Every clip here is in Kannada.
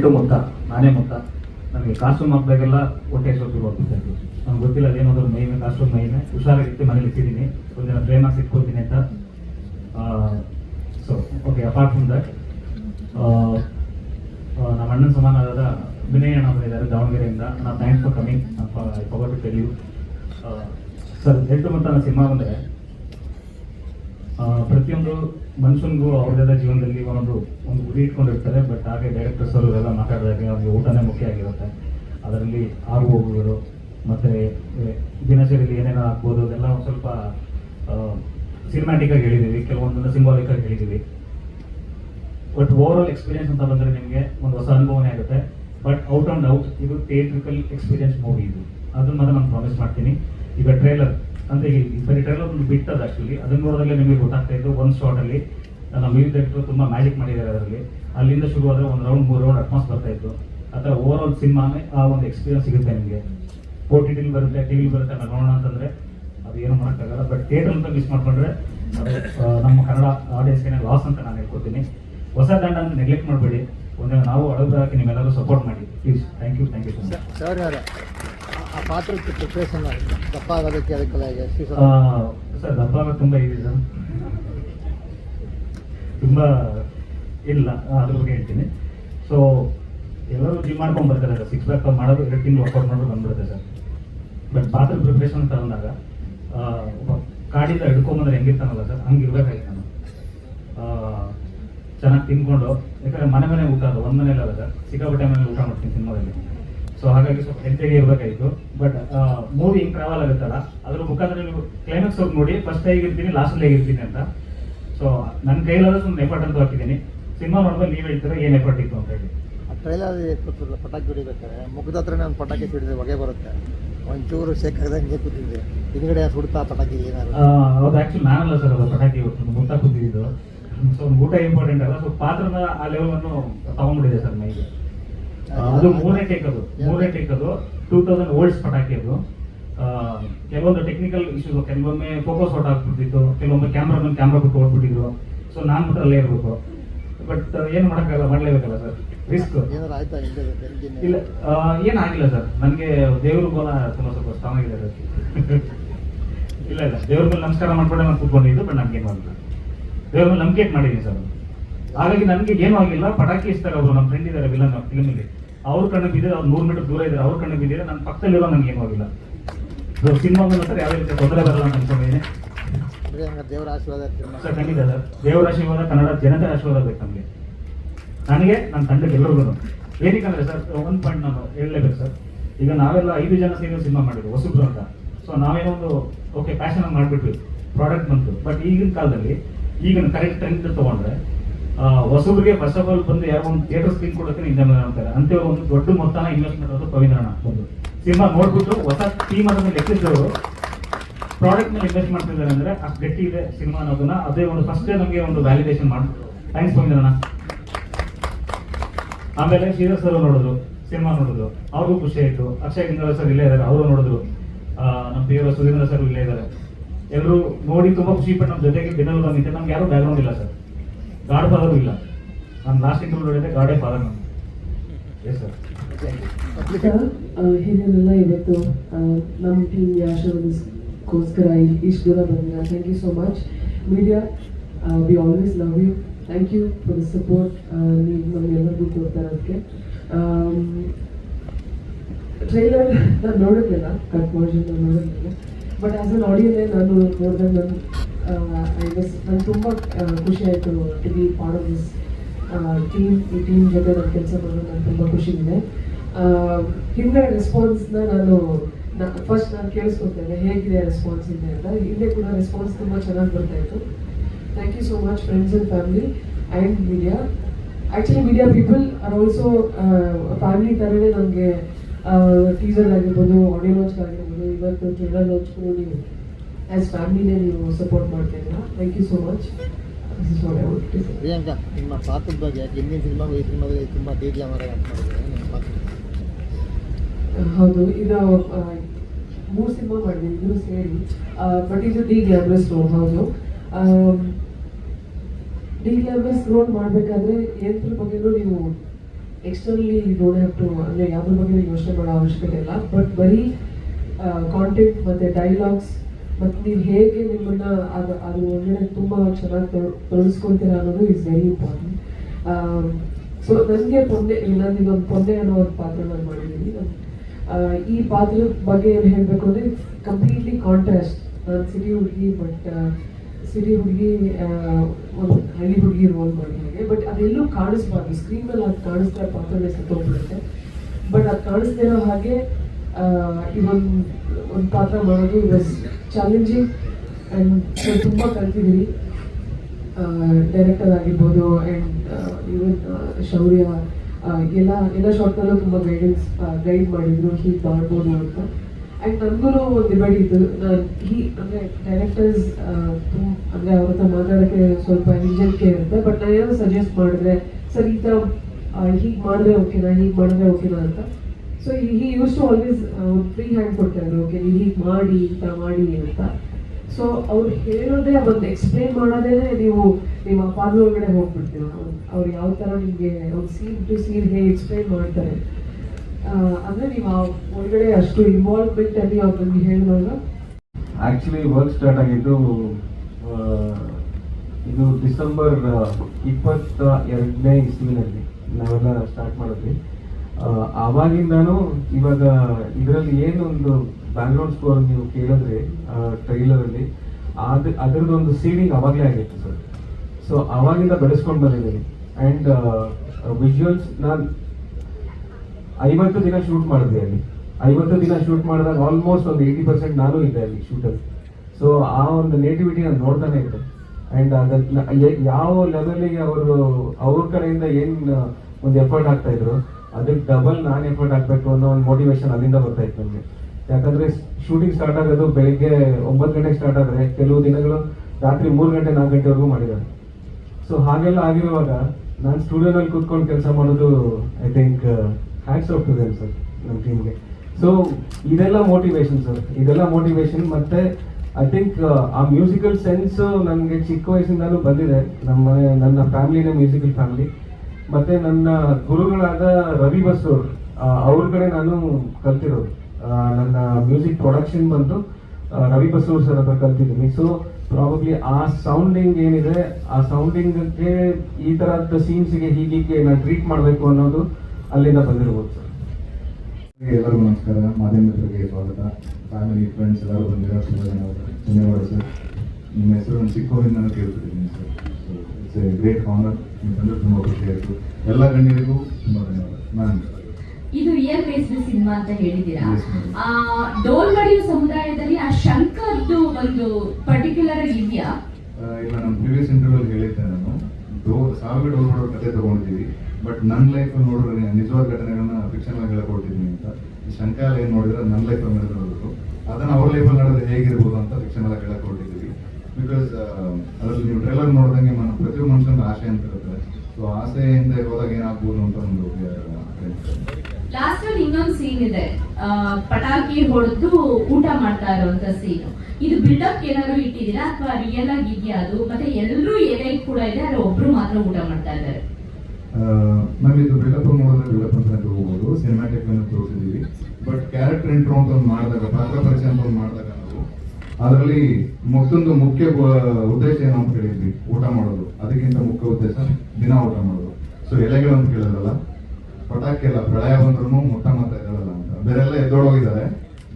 ಇದು ಮೊತ್ತ ನಾನೇ ಮೊತ್ತ ನನಗೆ ಕಾಸ್ಟ್ಯೂಮ್ ಹಾಕಿದಾಗೆಲ್ಲ ಹೊಟ್ಟೆ ಶುರು ಇತ್ತು ನನಗೆ ಗೊತ್ತಿಲ್ಲ ಅದೇನಾದ್ರು ಮೈನ್ ಕಾಸ್ಟ್ಯೂಮ್ ಮೈನ್ ಹುಷಾರಾಗಿತ್ತು ಮನೇಲಿ ಇಟ್ಟಿದ್ದೀನಿ. ಒಂದಿನ ಫ್ರೇಮ್ ಹಾಕಿ ಇಟ್ಕೊಳ್ತೀನಿ ಅಂತ. So okay apart from that ನಮ್ಮ ಅಣ್ಣನ ಸಮಾನವಾದ ವಿನಯ್ ಅಣ್ಣ ಬಂದಿದ್ದಾರೆ ದಾವಣಗೆರೆಯಿಂದ. ನಾನು thanks for coming to tell you sir ಎಂಟು ಮೊತ್ತ ಸಿನಿಮಾ ಬಂದರೆ ಪ್ರತಿಯೊಂದು ಮನುಷ್ಯನಿಗೂ ಅವ್ರದ್ದೆಲ್ಲ ಜೀವನದಲ್ಲಿ ಒಂದು ಒಂದು ಗುರಿ ಇಟ್ಕೊಂಡಿರ್ತಾರೆ ಬಟ್ ಹಾಗೆ ಡೈರೆಕ್ಟರ್ಸ್ ಅವರು ಎಲ್ಲ ಮಾತಾಡಿದಾಗ ಅವ್ರಿಗೆ ಊಟನೇ ಮುಖ್ಯ ಆಗಿರುತ್ತೆ. ಅದರಲ್ಲಿ ಆರು ಹೋಗುವುದು ಮತ್ತೆ ದಿನಚರಿಯಲ್ಲಿ ಏನೇನು ಹಾಕ್ಬೋದು, ಅದೆಲ್ಲ ಒಂದು ಸ್ವಲ್ಪ ಸಿನಿಮ್ಯಾಟಿಕ್ ಆಗಿ ಹೇಳಿದೀವಿ ಕೆಲವೊಂದನ್ನ ಸಿಂಬಾಲಿಕ್ ಆಗಿ ಹೇಳಿದೀವಿ ಬಟ್ ಓವರ್ ಆಲ್ ಎಕ್ಸ್ಪೀರಿಯನ್ಸ್ ಅಂತ ಬಂದರೆ ನಿಮಗೆ ಒಂದು ಹೊಸ ಅನುಭವನೇ ಆಗುತ್ತೆ. ಬಟ್ ಔಟ್ ಆ್ಯಂಡ್ ಔಟ್ ಇದು ಥಿಯೇಟ್ರಿಕಲ್ ಎಕ್ಸ್ಪೀರಿಯನ್ಸ್ ಮೂವಿ ಇದು. ಅದನ್ನ ಮಾತ್ರ ನಾನು ಪ್ರಾಮಿಸ್ ಮಾಡ್ತೀನಿ. ಈಗ ಟ್ರೇಲರ್ ಅಂದ್ರೆ ಹೇಳಿ ಬರೀ ಟ್ರೈಲರ್ ಒಂದು ಬಿಟ್ಟದ ಆ್ಯಕ್ಚುಲಿ ಅದನ್ನ ನೋಡಿದ್ರೆ ನಿಮಗೆ ಗೊತ್ತಾಗ್ತಾ ಇದ್ದು ಒಂದು ಶಾರ್ಟ್ ಅಲ್ಲಿ ನಮ್ಮ ಮ್ಯೂಸಿಕ್ ಡೈರೆಕ್ಟರ್ ತುಂಬಾ ಮ್ಯಾಜಿಕ್ ಮಾಡಿದ್ದಾರೆ ಅದರಲ್ಲಿ. ಅಲ್ಲಿಂದ ಶುರುವಾದ್ರೆ ಒಂದು ರೌಂಡ್ ಮೂರು ರೌಂಡ್ ಅಟ್ಮಾಸ್ ಬರ್ತಾ ಇತ್ತು. ಆ ಥರ ಓವರ್ ಆಲ್ ಸಿನಿಮಾನೇ ಆ ಒಂದು ಎಕ್ಸ್ಪೀರಿಯನ್ಸ್ ಸಿಗುತ್ತೆ ನಿಮಗೆ. ಓ ಟಿ ಟಿಲಿ ಬರುತ್ತೆ ಟಿವಿ ಬರುತ್ತೆ ನಾವು ನೋಡೋಣ ಅಂತಂದ್ರೆ ಅದು ಏನು ಮಾಡೋಕ್ಕಾಗಲ್ಲ. ಬಟ್ ಥಿಯೇಟರ್ ಅಂತ ಮಿಸ್ ಮಾಡ್ಕೊಂಡ್ರೆ ನಮ್ಮ ಕನ್ನಡ ಆಡಿಯನ್ಸ್ಗೆ ಲಾಸ್ ಅಂತ ನಾನು ಹೇಳ್ಕೊತೀನಿ ಹೊಸ ದಂಡ ಅಂತ ನೆಗ್ಲೆಕ್ಟ್ ಮಾಡಬೇಡಿ. ಒಂದೇ ನಾವು ಅಳಬರಾಕಿ ನಿಮ್ಮೆಲ್ಲರೂ ಸಪೋರ್ಟ್ ಮಾಡಿ. Please thank you thank you sir ಆ ಪಾತ್ರಕ್ಕೆ ಪ್ರಿಪ್ರೇಷನ್ ದಪ್ಪ ಆಗೋದಕ್ಕೆ ಅದಕ್ಕೆಲ್ಲ ಸರ್, ದಪ್ಪ ತುಂಬ ಇದೆ ಸರ್. ತುಂಬ ಇಲ್ಲ, ಅದ್ರ ಬಗ್ಗೆ ಹೇಳ್ತೀನಿ. ಸೊ ಎಲ್ಲರೂ ಜಿಮ್ ಮಾಡ್ಕೊಂಡು ಬರ್ತಾರೆ ಸರ್. ಸಿಕ್ಸ್ ಪ್ಯಾಕ್ ಮಾಡೋದು ಎರಡು ತಿಂಗಳು ವರ್ಕೌಟ್ ಮಾಡೋದು ಬಂದ್ಬಿಡುತ್ತೆ ಸರ್. ಬಟ್ ಪಾತ್ರ ಪ್ರಿಪ್ರೇಷನ್ ತಗೊಂಡಾಗ ಕಾಡಿಂದ ಹಿಡ್ಕೊಂಬಂದ್ರೆ ಹೆಂಗಿರ್ತಾನಲ್ಲ ಸರ್? ಹಂಗೆ ಇರ್ಬೇಕಾಗಿತ್ತು ನಾನು. ಚೆನ್ನಾಗಿ ತಿನ್ಕೊಂಡು, ಯಾಕಂದ್ರೆ ಮನೆ ಮನೆ ಊಟ ಅದು, ಒಂದ್ ಮನೆಯಲ್ಲ ಸರ್. ಸಿಕ್ಕಾಪಟ್ಟೆ ಮನೆಯಲ್ಲಿ ಊಟ ಮಾಡ್ತೀನಿ ಸಿನಿಮಾದಲ್ಲಿ ಸೊ ಹಾಗಾಗಿ ಸ್ವಲ್ಪ ಹೆಲ್ತಿಗೆ ಇರಬೇಕಾಯಿತು ಬಟ್ ಮೂವಿ ಹಿಂಗೆ ಟ್ರಾವೆಲ್ ಆಗುತ್ತಲ್ಲ ಅದ್ರ ಮುಖಾಂತರ ನೀವು ಕ್ಲೈಮ್ಯಾಕ್ಸ್ ಹೋಗಿ ನೋಡಿ ಫಸ್ಟ್ ಹೇಗಿರ್ತೀನಿ ಲಾಸ್ಟ್ ಹೇಗಿರ್ತೀನಿ ಅಂತ. ಸೊ ನನ್ನ ಕೈಲಾದ್ರೆ ಸುಮ್ಮನೆ ಎಫರ್ಟ್ ಅಂತ ಹಾಕಿದ್ದೀನಿ ಸಿನಿಮಾ ನೋಡಿದ್ರೆ ನೀವು ಹೇಳ್ತೀರಾ ಏನು ಎಫರ್ಟ್ ಇತ್ತು ಅಂತ ಹೇಳಿ. ಆ ಟ್ರೈಲರ್ ಪಟಾಕಿ ಹೊಡಿಬೇಕಾದ್ರೆ ಮುಖದ ಹತ್ರನೇ ಒಂದು ಪಟಾಕಿ ಸಿಡಿದ್ರೆ ಹೊಗೆ ಬರುತ್ತೆ. ಒಂಚೂರು ಶೇಕ್ ಆಗದಂಗೆ ಕೂತಿದ್ದೆ ಹಿಂದ್ಗಡೆ ಸುಡ್ತಾ ಪಟಾಕಿ ಏನಾದ್ರು? ಹೌದು ನಾನಲ್ಲ ಸರ್ ಅದು ಪಟಾಕಿ ಊಟ ಕೂತಿದ್ದು. ಸೊ ಊಟ ಇಂಪಾರ್ಟೆಂಟ್ ಅಲ್ಲ. ಸೊ ಪಾತ್ರದ ಆ ಲೆವೆಲ್ ಅನ್ನು ತಗೊಂಡ್ಬಿಟ್ಟಿದೆ ಸರ್ ಮೈಗೆ. ಅದು ಮೂರನೇ ಟೇಕ್ ಅದು ಮೂರನೇ ಟೇಕ್ ಅದು ಟೂ ತೌಸಂಡ್ ಓಲ್ಡ್ಸ್ ಪಟಾಕಿ ಅದು ಕೆಲವೊಂದು ಟೆಕ್ನಿಕಲ್ ಇಶ್ಯೂಸ್ ಕೆಲವೊಮ್ಮೆ ಫೋಕಸ್ ಔಟ್ ಆಗ್ಬಿಟ್ಟಿತ್ತು ಕೆಲವೊಮ್ಮೆ ಕ್ಯಾಮ್ರಾ ಮೇಲೆ ಕ್ಯಾಮ್ರಾ ಬಿಟ್ಟು ಹೋಗ್ಬಿಟ್ಟಿದ್ರು. ಸೊ ನಾನು ಮಾತ್ರ ಅಲ್ಲೇ ಇರಬೇಕು. ಬಟ್ ಏನು ಮಾಡೋಕ್ಕಾಗಲ್ಲ ಮಾಡಲೇಬೇಕಲ್ಲ ಸರ್? ರಿಸ್ಕ್? ಇಲ್ಲ ಆ, ಏನಾಗಿಲ್ಲ ಸರ್. ನನಗೆ ದೇವ್ರ ಬೋಲ ತುಂಬ ಸ್ವಲ್ಪ ಸ್ಟ್ರಾಂಗ್ ಇದೆ ಅದಕ್ಕೆ. ಇಲ್ಲ ಇಲ್ಲ. ದೇವ್ರ ಮೇಲೆ ನಮಸ್ಕಾರ ಮಾಡ್ಕೊಂಡೆ ನಾನು ಕೂತ್ಕೊಂಡಿದ್ದು ಬಟ್ ನಮ್ಗೆ ಏನು ಮಾಡಿಲ್ಲ. ದೇವ್ರ ಮೇಲೆ ನಂಬಿಕೆ ಮಾಡಿದ್ದೀನಿ ಸರ್. ಹಾಗಾಗಿ ನನಗೆ ಏನೂ ಆಗಿಲ್ಲ. ಪಟಾಕಿ ಇಸ್ತಾರೆ ಅವರು ನಮ್ಮ ಫ್ರೆಂಡ್ ಇದ್ದಾರೆ ವಿಲನ್ ಫಿಲ್ಮಲ್ಲಿ ಅವ್ರ ಕಣ್ಣಿಗೆ ಬಿದ್ದಿದೆ ಅವ್ರು ನೂರು ಮೀಟರ್ ದೂರ ಇದ್ದಾರೆ ಅವ್ರ ಕಣ್ಣಿಗೆ ಬಿದ್ದಿದೆ ನನ್ನ ಪಕ್ಕದಲ್ಲಿರೋ ನನಗೆ ಏನೂ ಆಗಿಲ್ಲ ಸಿನಿಮಾ ಸರ್ ಯಾವ ರೀತಿ ತೊಂದರೆ ಬರಲ್ಲ ಅಂತ ಅನ್ಕೊಂಡಿದ್ದೀನಿ. ದೇವರ ಆಶೀರ್ವಾದ ಸರ್ ಖಂಡಿತ ಸರ್. ದೇವರ ಆಶೀರ್ವಾದ ಕನ್ನಡ ಜನತೆ ಆಶೀರ್ವಾದ ಬೇಕು ನಮಗೆ. ನನಗೆ ನನ್ನ ತಂಡಕ್ಕೆ ಎಲ್ಲರಿಗೂ ಏನಕ್ಕಂದ್ರೆ ಸರ್ ಒಂದು ಪಾಯಿಂಟ್ ನಾನು ಹೇಳಲೇಬೇಕು ಸರ್. ಈಗ ನಾವೆಲ್ಲ ಐದು ಜನ ಸೇರಿ ಸಿನಿಮಾ ಮಾಡಿದ್ವಿ ಹೊಸಬ್ರು ಅಂತ. ಸೊ ನಾವೇನೋ ಒಂದು ಓಕೆ ಪ್ಯಾಷನ್ ಆಗಿ ಮಾಡ್ಬಿಟ್ವಿ ಪ್ರಾಡಕ್ಟ್ ಬಂತು. ಬಟ್ ಈಗಿನ ಕಾಲದಲ್ಲಿ ಈಗಿನ ಕರೆಕ್ಟ್ ಟ್ರೆಂಡ್ ತಗೊಂಡ್ರೆ ಹೊಸಬ್ರಿಗೆ ಫಸ್ಟ್ ಆಫ್ ಆಲ್ ಬಂದು ಯಾರೋ ಒಂದು ಥಿಯೇಟರ್ ಸ್ಕ್ರೀನ್ ಕೊಡೋಕೆ ಇಂಜನ್ ಅಂತಾರೆ ಅಂತೇಳಿ ಒಂದು ದೊಡ್ಡ ಮೊತ್ತನ ಇನ್ವೆಸ್ಟ್ಮೆಂಟ್ ಅದು ಪವಿತ್ರಣ ಒಂದು ಸಿನಿಮಾ ನೋಡ್ಬಿಟ್ಟು ಹೊಸ ಟೀಮ್ ಅದನ್ನು ಲೆಕ್ಕಿಸಿದವರು ಪ್ರಾಡಕ್ಟ್ ಮೇಲೆ ಇನ್ವೆಸ್ಟ್ ಮಾಡ್ತಿದ್ದಾರೆ ಅಂದ್ರೆ ಅಷ್ಟು ಗಟ್ಟಿ ಇದೆ ಸಿನಿಮಾ ಅನ್ನೋದನ್ನ. ಅದೇ ಒಂದು ಫಸ್ಟ್ ನಮಗೆ ಒಂದು ವ್ಯಾಲಿಡೇಷನ್ ಮಾಡ್ಬಿಟ್ಟು ಥ್ಯಾಂಕ್ಸ್ ಪವಿತ್ರಣ ಆಮೇಲೆ ಶ್ರೀಧರ್ ಸರ್ ನೋಡಿದ್ರು, ಸಿನಿಮಾ ನೋಡಿದ್ರು. ಅವ್ರಿಗೂ ಖುಷಿ ಆಯ್ತು. ಅಕ್ಷಯ್ ಕುಂದ್ರ ಸರ್ ಇಲ್ಲೇ ಇದ್ದಾರೆ, ಅವರು ನೋಡಿದ್ರು. ನಮ್ಮ ಪ್ರಿಯರ ಸುಧೀಂದ್ರ ಸರ್ ಇಲ್ಲೇ ಇದ್ದಾರೆ. ಎಲ್ಲರೂ ನೋಡಿ ತುಂಬಾ ಖುಷಿ ಪಟ್ಟು ನಮ್ಮ ಜೊತೆಗೆ ಬೆನ್ನೂರು ಬಂದಿದ್ದೆ. ನಮ್ಗೆ ಯಾರು ಬ್ಯಾಕ್ಗ್ರೌಂಡ್ ಇಲ್ಲ ಸರ್ ಗಾಡ್ ಫಾದರ್ ಇಲ್ಲ. ನಾನು ಲಾಸ್ಟ್ ಇಂಟರ್ವ್ಯೂ ನೋಡಿದೆ ಗಾಡೇ ಫಾದರ್ ನಾನು ಎಸ್ ಸರ್ ಹಿರಿಯರೆಲ್ಲ ಇವತ್ತು ನಮ್ಮ ಟೀಮ್ ಆಶೀರ್ವಾದಕ್ಕೋಸ್ಕರ ಇಷ್ಟು ದೂರ ಬಂದಿಲ್ಲ thank you so much media we always love you thank you for the support ನೀವು ನಮಗೆಲ್ಲರಿಗೂ ಕೊಡ್ತಾ ಇರೋದಕ್ಕೆ. ಟ್ರೈಲರ್ ನಾನು ನೋಡಿರ್ಲಿಲ್ಲ ಕಟ್ ನೋಡಿರ್ಲಿಲ್ಲ. ಬಟ್ ಆ್ಯಸ್ ಅನ್ ಆಡಿಯನ್ನೇ ನಾನು ನೋಡಿದಾಗ ನಾನು ಐ ನಂಗೆ ತುಂಬ ಖುಷಿ ಆಯಿತು to be part of this team ಈ ಟೀಮ್ ಜೊತೆ ನಾನು ಕೆಲಸ ಮಾಡೋದು ನಾನು ತುಂಬ ಖುಷಿ ಇದೆ ಹಿಂದೆ ರೆಸ್ಪಾನ್ಸ್ನ ನಾನು ಫಸ್ಟ್ ನಾನು ಕೇಳಿಸ್ಕೊತೇನೆ ಹೇಗಿದೆ ರೆಸ್ಪಾನ್ಸ್ ಇದೆ ಅಂತ. ಹಿಂದೆ ಕೂಡ ರೆಸ್ಪಾನ್ಸ್ ತುಂಬ ಚೆನ್ನಾಗಿ ಬರ್ತಾಯಿತ್ತು thank you so much friends and family and media actually media people are also family ಥರನೇ ನಮಗೆ ಟೀಸರ್ ಆಗಿರ್ಬೋದು ಆಡಿಯೋ ಲಾಂಚ್ ಆಗಿರ್ಬೋದು, ಇವತ್ತು ಟ್ರೈಲರ್ ಲಾಂಚ್ಗೂ ನೀವು ಆ್ಯಸ್ ಫ್ಯಾಮಿಲಿನೇ ನೀವು ಸಪೋರ್ಟ್ ಮಾಡ್ತಾ ಇದ್ದೀರಾ thank you so much this is what I want to say Priyanka ನಿಮ್ಮ ಪಾತ್ರದ ಬಗ್ಗೆ ಹಿಂದಿನ ಸಿನಿಮಾಗೂ ಈ ಸಿನಿಮಾದಲ್ಲಿ ತುಂಬ ಡೀಗ್ಲ ಮಾಡಿ ಅಂತ ಮಾಡಿದ್ರೆ ನಿಮ್ಮ ಪಾತ್ರ? ಹೌದು ಇದು ಮೂರು ಸಿನಿಮಾ ಮಾಡಿದೆ ಇದು ಸೇರಿ. ಬಟ್ ಇದು ಡಿ ಗ್ಲಾಮರಸ್ ರೋಲ್ ಹೌದು. ಡಿ ಗ್ಲಾಮರಸ್ ರೋಲ್ ಮಾಡಬೇಕಾದ್ರೆ ಏನ್ರ ಬಗ್ಗೆನೂ ನೀವು ಎಕ್ಸ್ಟರ್ನಲಿ ಡೋಂಟ್ ಹ್ಯಾವ್ ಟು ಅಂದರೆ ಯಾವುದ್ರ ಬಗ್ಗೆ ಯೋಚನೆ ಮಾಡೋ ಅವಶ್ಯಕತೆ ಇಲ್ಲ. ಬಟ್ ಬರೀ ಕಾಂಟೆಂಟ್ ಮತ್ತು ಡೈಲಾಗ್ಸ್ ಮತ್ತು ನೀವು ಹೇಗೆ ನಿಮ್ಮನ್ನ ಅದು ಅದು ಒಳಗಡೆ ತುಂಬ ಚೆನ್ನಾಗಿ ತೊಡಗಿಸ್ಕೊಳ್ತೀರಾ ಅನ್ನೋದು ಇಸ್ ವೆರಿ ಇಂಪಾರ್ಟೆಂಟ್ ಸೊ ನನಗೆ ಪೊಂದೆ ನಾನು ಇದೊಂದು ಪೊಂದೆ ಅನ್ನೋ ಒಂದು ಪಾತ್ರ ನಾನು ಮಾಡಿದ್ದೀನಿ ಈ ಪಾತ್ರದ ಬಗ್ಗೆ ಏನು ಹೇಳಬೇಕು ಅಂದರೆ ಕಂಪ್ಲೀಟ್ಲಿ ಕಾಂಟ್ರಾಸ್ಟ್ ನಾನು ಸಿಟಿ ಹುಡುಗಿ ಬಟ್ ಸಿಟಿ ಹುಡುಗಿ ಒಂದು ಹಳ್ಳಿ ಹುಡುಗಿ ರೋಲ್ ಮಾಡಿ ಹಾಗೆ. ಬಟ್ ಅದೆಲ್ಲೂ ಕಾಣಿಸ್ಬಾರ್ದು. ಸ್ಕ್ರೀನ್ ಮೇಲೆ ಅದು ಕಾಣಿಸ್ತಾ ಪಾತ್ರನೇ ಸತ್ತೋಗ್ಬಿಡುತ್ತೆ. ಬಟ್ ಅದು ಕಾಣಿಸ್ತಿರೋ ಹಾಗೆ ಇದೊಂದು ಒಂದು ಪಾತ್ರ ಮಾಡೋದು ವಾಸ್ ಚಾಲೆಂಜಿಂಗ್ ಆ್ಯಂಡ್ ತುಂಬ ಕಲ್ತಿದ್ದೀನಿ ಡೈರೆಕ್ಟರ್ ಆಗಿರ್ಬೋದು ಆ್ಯಂಡ್ ಇವನ್ ಶೌರ್ಯ ಎಲ್ಲ ಎಲ್ಲ ಶಾರ್ಟ್ನಲ್ಲೂ ತುಂಬ ಗೈಡೆನ್ಸ್ ಗೈಡ್ ಮಾಡಿದ್ರು, ಹೀಗೆ ಮಾಡ್ಬೋದು ಅಂತ. ಆ್ಯಂಡ್ ನನಗೂ ಒಂದು ಡಿಬೇಟ್ ಇತ್ತು. ನಾನು ಹೀ ಅಂದರೆ ಡೈರೆಕ್ಟರ್ಸ್ ತುಂಬ ಅಂದರೆ ಅವ್ರ ಹತ್ರ ಮಾತಾಡೋಕ್ಕೆ ಸ್ವಲ್ಪ ಹಿಂಜರಿಕೆ ಇರುತ್ತೆ. ಬಟ್ ನಾನು ಏನೋ ಸಜೆಸ್ಟ್ ಮಾಡಿದ್ರೆ, ಸರ್, ಈ ಥರ ಹೀಗೆ ಮಾಡಿದ್ರೆ ಓಕೆನಾ ಹೀಗೆ ಮಾಡಿದ್ರೆ ಓಕೆನಾ ಅಂತ. So he used to always free hand ಕೊಡ್ತಾ ಇದ್ರು ಓಕೆ ನೀವು ಹೀಗೆ ಮಾಡಿ ಅಂತ ಮಾಡಿ ಅಂತ. ಸೊ ಅವ್ರು ಹೇಳೋದೇ ಒಂದು ಎಕ್ಸ್ಪ್ಲೇನ್ ಮಾಡೋದೇನೆ ನೀವು ನಿಮ್ಮ ಪಾತ್ರ ಒಳಗಡೆ ಹೋಗ್ಬಿಡ್ತೀವಿ ಅವ್ರು ಯಾವ ಥರ ನಿಮಗೆ, ಅವ್ರು ಸೀನ್ ಟು ಸೀನ್ ಹೇಗೆ ಎಕ್ಸ್ಪ್ಲೇನ್ ಮಾಡ್ತಾರೆ. ಅಂದರೆ ನೀವು ಆ ಒಳಗಡೆ ಅಷ್ಟು ಇನ್ವಾಲ್ವ್ಮೆಂಟ್ ಅಲ್ಲಿ ಅವ್ರು ನಿಮ್ಗೆ ಹೇಳಿದಾಗ ಆ್ಯಕ್ಚುಲಿ ವರ್ಕ್ ಸ್ಟಾರ್ಟ್ ಆಗಿದ್ದು ಇದು ಡಿಸೆಂಬರ್ ಇಪ್ಪತ್ತ ಎರಡನೇ ಇಸ್ವಿನಲ್ಲಿ ನಾವೆಲ್ಲ ಸ್ಟಾರ್ಟ್ ಮಾಡಿದ್ವಿ. ಆವಾಗಿಂದಾನು ಇವಾಗ ಇದರಲ್ಲಿ ಏನೊಂದು ಬ್ಯಾಕ್ಗ್ರೌಂಡ್ ಸ್ಕೋರ್ ನೀವು ಕೇಳಿದ್ರೆ ಟ್ರೈಲರ್ ಅಲ್ಲಿ, ಅದ್ ಅದರದೊಂದು ಸೀಡಿಂಗ್ ಅವಾಗಲೇ ಆಗಿತ್ತು ಸರ್ ಸೊ ಅವಾಗಿಂದ ಬೆಳೆಸ್ಕೊಂಡು ಬಂದಿದ್ದೀನಿ. ಆ್ಯಂಡ್ ವಿಜುವಲ್ಸ್ ನಾನು ಐವತ್ತು ದಿನ ಶೂಟ್ ಮಾಡಿದೆ ಅಲ್ಲಿ. ಐವತ್ತು ದಿನ ಶೂಟ್ ಮಾಡಿದಾಗ ಆಲ್ಮೋಸ್ಟ್ ಒಂದು ಏಯ್ಟಿ ಪರ್ಸೆಂಟ್ ನಾನು ಇದ್ದೆ ಅಲ್ಲಿ ಶೂಟಲ್ಲಿ ಸೊ ಆ ಒಂದು ನೇಟಿವಿಟಿ ನಾನು ನೋಡ್ತಾನೆ ಇದ್ದೆ. ಆ್ಯಂಡ್ ಅದಕ್ಕೆ ಯಾವ ಲೆವೆಲಿಗೆ ಅವರು, ಅವ್ರ ಕಡೆಯಿಂದ ಏನು ಒಂದು ಎಫರ್ಟ್ ಆಗ್ತಾ ಇದ್ರು? ಅದಕ್ಕೆ ಡಬಲ್ ನಾನು ಎಫರ್ಟ್ ಹಾಕ್ಬೇಕು ಅನ್ನೋ ಒಂದು ಮೋಟಿವೇಶನ್ ಅಲ್ಲಿಂದ ಬರ್ತಾ ಇತ್ತು ನನಗೆ ಯಾಕಂದ್ರೆ ಶೂಟಿಂಗ್ ಸ್ಟಾರ್ಟ್ ಆಗೋದು ಬೆಳಿಗ್ಗೆ ಒಂಬತ್ತು ಗಂಟೆಗೆ ಸ್ಟಾರ್ಟ್ ಆದರೆ ಕೆಲವು ದಿನಗಳು ರಾತ್ರಿ ಮೂರು ಗಂಟೆ, ನಾಲ್ಕು ಗಂಟೆವರೆಗೂ ಮಾಡಿದ್ದಾರೆ. ಸೊ ಹಾಗೆಲ್ಲ ಆಗಿರುವಾಗ ನಾನು ಸ್ಟುಡಿಯೋನಲ್ಲಿ ಕೂತ್ಕೊಂಡು ಕೆಲಸ ಮಾಡೋದು I think hats off to them sir ನಮ್ಮ ಟೀಮ್ಗೆ ಸೊ ಇದೆಲ್ಲ ಮೋಟಿವೇಶನ್ ಸರ್ ಇದೆಲ್ಲ ಮೋಟಿವೇಶನ್ ಮತ್ತೆ ಐ ಥಿಂಕ್ ಆ ಮ್ಯೂಸಿಕಲ್ ಸೆನ್ಸ್ ನನಗೆ ಚಿಕ್ಕ ವಯಸ್ಸಿಂದಲೂ ಬಂದಿದೆ. ನಮ್ಮ ನನ್ನ ಫ್ಯಾಮಿಲಿನೇ ಮ್ಯೂಸಿಕಲ್ ಫ್ಯಾಮಿಲಿ ಮತ್ತೆ ನನ್ನ ಗುರುಗಳಾದ ರವಿ ಬಸ್ ಅವ್ರ ಕಡೆ ನಾನು ಕಲ್ತಿರೋದು. ನನ್ನ ಮ್ಯೂಸಿಕ್ ಪ್ರೊಡಕ್ಷನ್ ಬಂದು ರವಿ ಬಸೂರ್ ಸರ್ ಹತ್ರ ಕಲ್ತಿದ್ದೀನಿ. ಸೊ ಪ್ರಾಬಬ್ಲಿ ಆ ಸೌಂಡಿಂಗ್ ಏನಿದೆ, ಆ ಸೌಂಡಿಂಗ್ಗೆ ಈ ತರಹದ ಸೀನ್ಸ್ಗೆ ಹೀಗೀಗೆ ನಾನು ಟ್ರೀಟ್ ಮಾಡಬೇಕು ಅನ್ನೋದು ಅಲ್ಲಿಂದ ಬಂದಿರ್ಬೋದು ಸರ್ ಎಲ್ಲರಿಗೂ ನಮಸ್ಕಾರ. ಮಾಧ್ಯಮ ಮಿತ್ರರಿಗೆ ಸ್ವಾಗತ. ಫ್ಯಾಮಿಲಿ ಫ್ರೆಂಡ್ಸ್ ಎಲ್ಲರೂ ಬಂದಿರೋ ಧನ್ಯವಾದ ಸರ್ ನಿಮ್ಮ ಹೆಸರು ನಾನು ನಾನು ಕೇಳ್ತಿದ್ದೀನಿ sir it's a great honour ನಿಮ್ಮ ತಂದೆ ತುಂಬ ಖುಷಿ ಆಯಿತು ಎಲ್ಲ ಗಣ್ಯರಿಗೂ ತುಂಬ ಧನ್ಯವಾದ. ನಾನು ಇದು ರಿಯಲ್ ಬೇಸ್ಡ್ ಸಿನಿಮಾ ಅಂತ ಹೇಳಿದ್ದೀರಾ. ಆ ಡೋಲ್ಮಡಿಯು ಸಮುದಾಯದಲ್ಲಿ ಆ ಶಂಕರ್ದು ಒಂದು ಪರ್ಟಿಕ್ಯುಲರ್ ಇದೆಯಾ? ಇಲ್ಲ ನಮ್ಮ ಪ್ರಿವಿಯಸ್ ಇಂಟರ್ವ್ಯೂಲ್ ಹೇಳಿದ್ದೆ ನಾನು. ಡೋ ಸಾವಿರ ಡೋರ್ ಮಾಡೋ ಕತೆ ತಗೊಂಡಿದ್ದೀವಿ. ಬಟ್ ನನ್ನ ಲೈಫ್ ನೋಡಿದ್ರೆ ನಿಜವಾದ ಘಟನೆಗಳನ್ನ ಫಿಕ್ಷನ್ ಆಗಿ ಹೇಳ್ಕೊಟ್ಟಿದ್ದೀನಿ ಅಂತ. ಈ ಶಂಕಾಲ ಏನು ನೋಡಿದ್ರೆ ನನ್ನ ಲೈಫ್ ನಡೆದು ನೋಡಬೇಕು ಅದನ್ನ ಅವ್ರ ಲೈಫಲ್ಲಿ ನಡೆದ್ರೆ ಹೇಗಿರ್ಬೋದು ಅಂತ ಫಿಕ್ಷನ್ ಎಲ್ಲ ಹೇಳಕೊಟ್ಟಿದ್ದೀವಿ ಬಿಕಾಸ್ ಅದರಲ್ಲಿ ನೀವು ಟ್ರೈಲರ್ ನೋಡಿದಂಗೆ ಮನ ಪ್ರತಿ ಮನುಷ್ಯನ ಆಸೆ ಅಂತ ಇರುತ್ತೆ. ಸೊ ಆಸೆಯಿಂದ ಹೋದಾಗ ಏನಾಗ್ಬೋದು ಅಂತ ಒಂದು ಲಾಸ್ಟ್ ಅಲ್ಲಿ ಇನ್ನೊಂದು ಸೀನ್ ಇದೆ. ಪಟಾಕಿ ಹೊಡೆದು ಊಟ ಮಾಡ್ತಾ ಇರುವಂತ ಸೀನ್ ಇದು ಬಿಲ್ಡಪ್ ಏನಾದ್ರು ಇಟ್ಟಿದ್ದೀರಾ? ಅಥವಾ ರಿಯಲ್ ಆಗಿ ಇದೆಯಾ ಅದು? ಮತ್ತೆ ಎಲ್ಲರೂ ಎಲೆ ಕೂಡ ಇದೆ ಆದ್ರೆ ಒಬ್ರು ಮಾತ್ರ ಊಟ ಮಾಡ್ತಾ ಇದ್ದಾರೆ. ನಾವು ಇದು ಬಿಲ್ಡಪ್ ನೋಡಿದ್ರೆ ಬಿಲ್ಡಪ್ ಅಂತ ಹೋಗ್ಬೋದು ಸಿನಿಮ್ಯಾಟಿಕ್ ಅನ್ನು ತೋರಿಸಿದೀವಿ ಬಟ್ ಕ್ಯಾರೆಕ್ಟರ್ ಇಂಟ್ರೋ ಅಂತ ಒಂದು ಮಾಡಿದಾಗ ಪಾತ್ರ ಪರಿಚಯ ಅಂತ ಒಂದು ಮಾಡಿದಾಗ ಅದರಲ್ಲಿ ಮತ್ತೊಂದು ಮುಖ್ಯ ಉದ್ದೇಶ ಏನು ಅಂತ ಹೇಳಿದ್ವಿ ಊಟ ಮಾಡೋದು. ಅದಕ್ಕಿಂತ ಮುಖ್ಯ ಉದ್ದೇಶ ದಿನ ಊಟ ಮಾಡೋದು. ಸೊ ಎಲೆಗಳು ಅಂತ ಕೇಳಿದ್ರಲ್ಲ? ಪಟಾಕಿ ಎಲ್ಲ ಪ್ರಳಯ ಬಂದ್ರು ಮುಟ್ಟ ಮಾತ ಹೇಳಲ್ಲ ಅಂತ. ಬೇರೆಲ್ಲ ಎದ್ದೋಡೋಗಿದ್ದಾರೆ.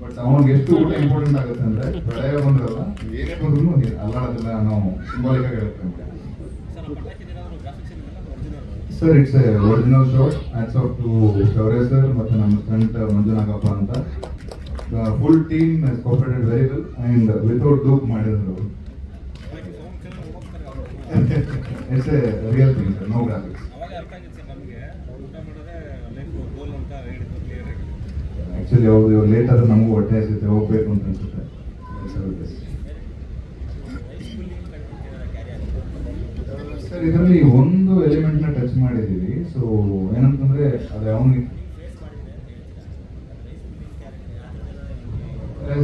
ಬಟ್ ಅವನಿಗೆ ಎಷ್ಟು ಊಟ ಇಂಪಾರ್ಟೆಂಟ್ ಆಗುತ್ತೆ ಅಂದ್ರೆ ಪ್ರಳಯ ಬಂದ್ರಲ್ಲ, ಏನೇ ಬಂದ್ರೂ ಅಲ್ಲಾಡೋದಿಲ್ಲ ನಾವು ಸಿಂಬಾಲಿಕ್ ಆಗಿ ಹೇಳ್ತೇವೆ sir it's original show hats off to Shaurya sir ಮತ್ತೆ ನಮ್ಮ ಸ್ಟಂಟ್ ಮಂಜುನಾಗಪ್ಪ ಅಂತ. Full team cooperated very well and without dupe ಮಾಡಿದ್ರು it's a real thing, sir, no graphics. Actually ಅವ್ರು ಇವ್ರು ಲೇಟ್ ಆದ್ರೆ ನಮಗೂ ಹೊಟ್ಟೆ ಹಸಿತೆ ಹೋಗ್ಬೇಕು ಅಂತ ಅನ್ಸುತ್ತೆ. ಸರ್ ಇದರಲ್ಲಿ ಒಂದು ಎಲಿಮೆಂಟ್ನ ನ ಟಚ್ ಮಾಡಿದೀವಿ ಸೊ ಏನಂತಂದ್ರೆ ಅದು ಅವನಿಗೆ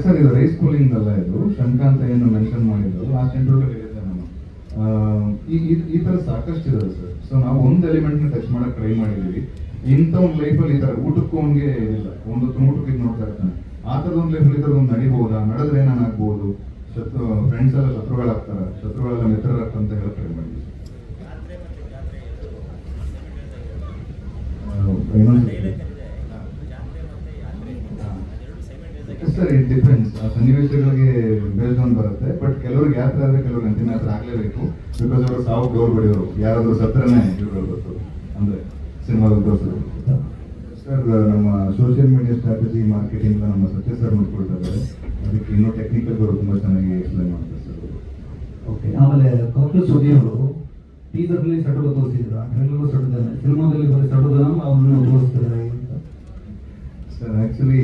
ಸರ್ ಇದು ರೈಸ್ ಕೂಲಿಂಗ್ ಅಲ್ಲ ಇದು? ಶಂಕ ಅಂತ ಏನು ಮೆನ್ಷನ್ ಮಾಡಿದ್ರು ಲಾಸ್ಟ್ ಇಂಟರ್ವ್ಯೂ ಹೇಳಿದ್ದೆ ನಾನು. ಆ, ಈ ಈ- ತರ ಸಾಕಷ್ಟು ಇದಾವೆ ಸರ್ ಸೊ ನಾವು ಒಂದು ಎಲಿಮೆಂಟ್ನ ಟಚ್ ಮಾಡಕ್ ಟ್ರೈ ಮಾಡಿದೀವಿ. ಇಂಥ ಒಂದು ಲೈಫಲ್ಲಿ ಈ ತರ ಊಟಕ್ಕೂ ಅವನಿಗೆ ಇಲ್ಲ ಒಂದು ಊಟಕ್ಕೆ ಇದು ನೋಡ್ತಾ ಇರ್ತಾನೆ. ಆ ಥರದ ಒಂದು ಲೈಫಲ್ಲಿ ಈ ಒಂದು ನಡಿಬಹುದಾ ನಡೆದ್ರೆ ಏನಾಗ್ಬೋದು ಶತ್ರು ಫ್ರೆಂಡ್ಸ್ ಎಲ್ಲ ಶತ್ರುಗಳಾಗ್ತಾರ. ಶತ್ರುಗಳೆಲ್ಲ ಮಿತ್ರರಾಗ್ತಾರೆ ಅಂತ ಹೇಳಿ ಟ್ರೈ ಮಾಡಿ ಸರ್ ಇಟ್ ಡಿಪೆಂಡ್ಸ್ ಆ ಸನ್ನಿವೇಶಗಳಿಗೆ ಬೇಸ್ಡ್ ಆನ್ ಬರುತ್ತೆ. ಬಟ್ ಕೆಲವ್ರಿಗೆ ಯಾತ್ರೆ ಆದರೆ ಕೆಲವ್ರಿಗೆ ಗಂಟಿನ ಯಾತ್ರೆ ಆಗಲೇಬೇಕು. ಬಿಕಾಸ್ ಅವರು ಸಾವು ಗೌರ್ ಬಡಿಯೋರು. ಯಾರಾದರೂ ಸತ್ರನೇ ಇವರು ಅಂದ್ರೆ ಸಿನಿಮಾ ತೋರಿಸಿದ್ರು ಸರ್ ನಮ್ಮ ಸೋಷಿಯಲ್ ಮೀಡಿಯಾ ಸ್ಟ್ರಾಟಜಿ ಮಾರ್ಕೆಟಿಂಗ್ ನಮ್ಮ ಸತ್ಯ ಸರ್ ನೋಡ್ಕೊಳ್ತಾ ಇದ್ದಾರೆ ಅದಕ್ಕೆ ಇನ್ನೂ ಟೆಕ್ನಿಕಲ್ ಅವರು ತುಂಬ ಚೆನ್ನಾಗಿ ಎಕ್ಸ್ಪ್ಲೈನ್ ಮಾಡ್ತಾರೆ ಸರ್ ಓಕೆ ಆಮೇಲೆ ಕೌಕಲ್ ಸುದ್ದಿ ಅವರು ಟೀಸರ್ನಲ್ಲಿ ಸಟಲು ತೋರಿಸಿದ್ರು. ಟ್ರೈಲರ್ಲು ಸಟುದಾನೆ ಸಿನಿಮಾದಲ್ಲಿ ಬರೀ ಸಟುದಾನ ಅವನ್ನು ತೋರಿಸ್ತಾರೆ ಸರ್ ಆ್ಯಕ್ಚುಲಿ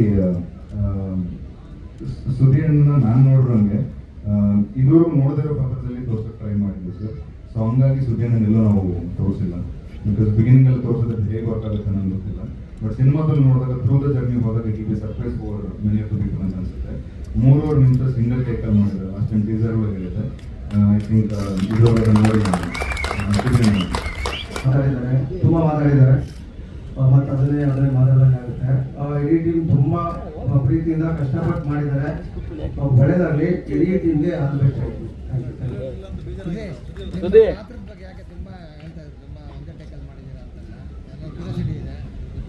ಸುದ್ದಿಯನ್ನ ನಾನು ನೋಡಿರೋಂಗೆ ಇದುವರೆಗೂ ನೋಡದಿರೋ ಪಾತ್ರದಲ್ಲಿ ತೋರ್ಸಕ್ಕೆ ಟ್ರೈ ಮಾಡಿದ್ವಿ ಸರ್. ಸೊ ಹಂಗಾಗಿ ಸುದ್ದಿಯನ್ನು ಎಲ್ಲ ನಾವು ತೋರಿಸಿಲ್ಲ. ಬಿಕಾಸ್ ಬಿಗಿನಿಂಗ್ ಅಲ್ಲಿ ಹೇಗೆ ವರ್ಕ್ ಆಗುತ್ತೆ ನನಗೆ ಗೊತ್ತಿಲ್ಲ. ಬಟ್ ಸಿನಿಮಾದಲ್ಲಿ ನೋಡಿದಾಗ ಥ್ರೂ ದ ಜರ್ನಿ ಹೋದಾಗ it be surprise over many of people ಅಂತ ಅನ್ಸುತ್ತೆ. ಮೂರುವರೆ ನಿಮಿಷ ಸಿಂಗಲ್ ಟೇಕ್ ಅಲ್ಲಿ ಮಾಡಿದ್ರು ಅಷ್ಟೊಂದು ಟೀಸರ್ ಹೇಳಿದೆ ಐ ಥಿಂಕ್ ಇದ್ರೊಳಗೆ ನೋಡಿ ತುಂಬ ಮಾತಾಡಿದ್ದಾರೆ. ಮತ್ತು ಅದನ್ನೇ ಅದನ್ನೇ ಮಾತಾಡೋಕ್ಕಾಗುತ್ತೆ ಇಡೀ ಟೀಮ್ ತುಂಬ ಪ್ರೀತಿಯಿಂದ ಕಷ್ಟಪಟ್ಟು ಮಾಡಿದ್ದಾರೆ. ಬೆಳೆದಾಗಲಿ ಇಡೀ ಟೀಮ್ಗೆ ಇದೆ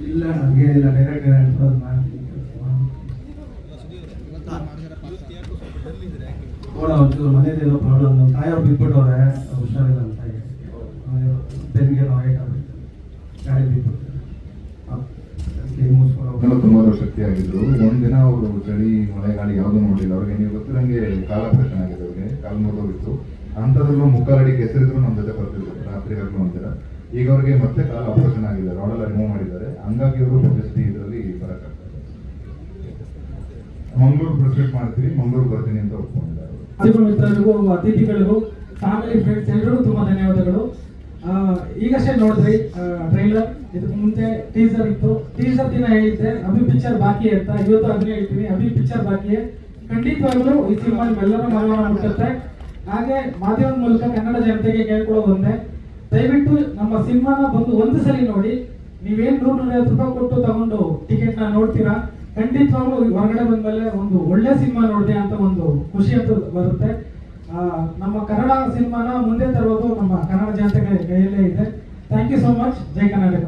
ಇಲ್ಲ ನನಗೇನಿಲ್ಲ ಡೈರೆಕ್ಟ್ ಡೈರೆಕ್ಟ್ ಮಾಡ್ತೀನಿ. ನೋಡ ಒಂಚೂರು ಮನೇದೇನೋ ಪ್ರಾಬ್ಲಮ್ ನಮ್ಮ ತಾಯಿಯವ್ರು ಬಿಟ್ಬಿಟ್ಟವ್ರೆ ಹುಷಾರಿಲ್ಲ ಅಂತ ಬೆನ್ಗೆ ನೋವು ಆಗ್ಬಿಟ್ಟು ಗಾಡಿ ಬಿಟ್ಬಿಟ್ಟು ಎಲ್ಲ ಮುಗಿಸ್ಕೊಂಡು ತುಂಬಾ ಶಕ್ತಿ ಆಗಿದ್ರು ಅವರು ಚಳಿ ಮಳೆ ಗಾಳಿ ಯಾವ್ದು ನೋಡಿಲ್ಲ ಅವ್ರಿಗೆ ನೀವು ಗೊತ್ತಿರಂಗೆ ಕಾಲ ಆಪರೇಷನ್ ಆಗಿದೆ ಅವ್ರಿಗೆ. ಕಾಲು ಮುರಿದೋಗಿತ್ತು. ಅಂಥದ್ರಲ್ಲೂ ಮುಕ್ಕಾಲಡಿ ಕೆಸರಿದ್ರು ನಮ್ಮ ಜೊತೆ ಬರ್ತಿದ್ರು, ರಾತ್ರಿ ಹಗಲು ಅಂತೀರ ಈಗ ಅವ್ರಿಗೆ ಮತ್ತೆ ಕಾಲ ಆಪರೇಷನ್ ಆಗಿದೆ. ರಾಡೆಲ್ಲ ರಿಮೂವ್ ಮಾಡಿದ್ದಾರೆ. ಹಂಗಾಗಿ ಅವರು ಪಬ್ಲಿಸಿಟಿ ಇದರಲ್ಲಿ ಬರಕ್ಕಾಗ್ತದೆ ಮಂಗಳೂರು ಪ್ರಿಸ್ಕ್ರಿಪ್ಟ್ ಮಾಡ್ತೀವಿ ಮಂಗಳೂರು ಬರ್ತೀನಿ ಅಂತ ಒಪ್ಕೊಂಡಿದ್ದಾರೆ ಅತಿಥಿಗಳಿಗೂ ಫ್ಯಾಮಿಲಿ ಫ್ರೆಂಡ್ಸ್ ಎಲ್ರಿಗೂ ತುಂಬಾ ಧನ್ಯವಾದಗಳು. ಈಗಷ್ಟೇ ನೋಡಿದ್ರಿ ಟ್ರೈಲರ್ ಇದಕ್ಕೆ ಮುಂಚೆ ಟೀಸರ್ ಇತ್ತು. ಟೀಸರ್ ದಿನ ಹೇಳಿದ್ದೆ, ಅಭಿ ಪಿಕ್ಚರ್ ಬಾಕಿ ಅಂತ. ಇವತ್ತು ಅದನ್ನ ಹೇಳ್ತೀನಿ. ಅಭಿ ಪಿಕ್ಚರ್ ಬಾಕಿ ಖಂಡಿತವಾಗ್ಲೂ ಈ ಸಿನಿಮಾ ಎಲ್ಲರೂ ಮನವನ್ನ ಮುಟ್ಟುತ್ತೆ ಹಾಗೆ ಮಾಧ್ಯಮದ ಮೂಲಕ ಕನ್ನಡ ಜನತೆಗೆ ಕೇಳ್ಕೊಳ್ಳೋದೊಂದೇ ದಯವಿಟ್ಟು ನಮ್ಮ ಸಿನಿಮಾನ ಬಂದು ಒಂದು ಸಲ ನೋಡಿ. ನೀವೇನ್ ನೂರ ನೂರೈವತ್ತು ರೂಪಾಯಿ ಕೊಟ್ಟು ತಗೊಂಡು ಟಿಕೆಟ್ನ ನೋಡ್ತೀರಾ? ಖಂಡಿತವಾಗ್ಲೂ ಹೊರಗಡೆ ಬಂದ್ಮೇಲೆ ಒಂದು ಒಳ್ಳೆ ಸಿನಿಮಾ ನೋಡಿದೆ ಅಂತ ಒಂದು ಖುಷಿ ಅಂತ ಬರುತ್ತೆ. ನಮ್ಮ ಕನ್ನಡ ಸಿನಿಮಾನ ಮುಂದೆ ತರೋದು ನಮ್ಮ ಕನ್ನಡ ಜನತೆಗೆ ಕೈಯಲ್ಲೇ ಇದೆ. ಥ್ಯಾಂಕ್ ಯು ಸೋ ಮಚ್ ಜೈ ಕರ್ನಾಟಕ.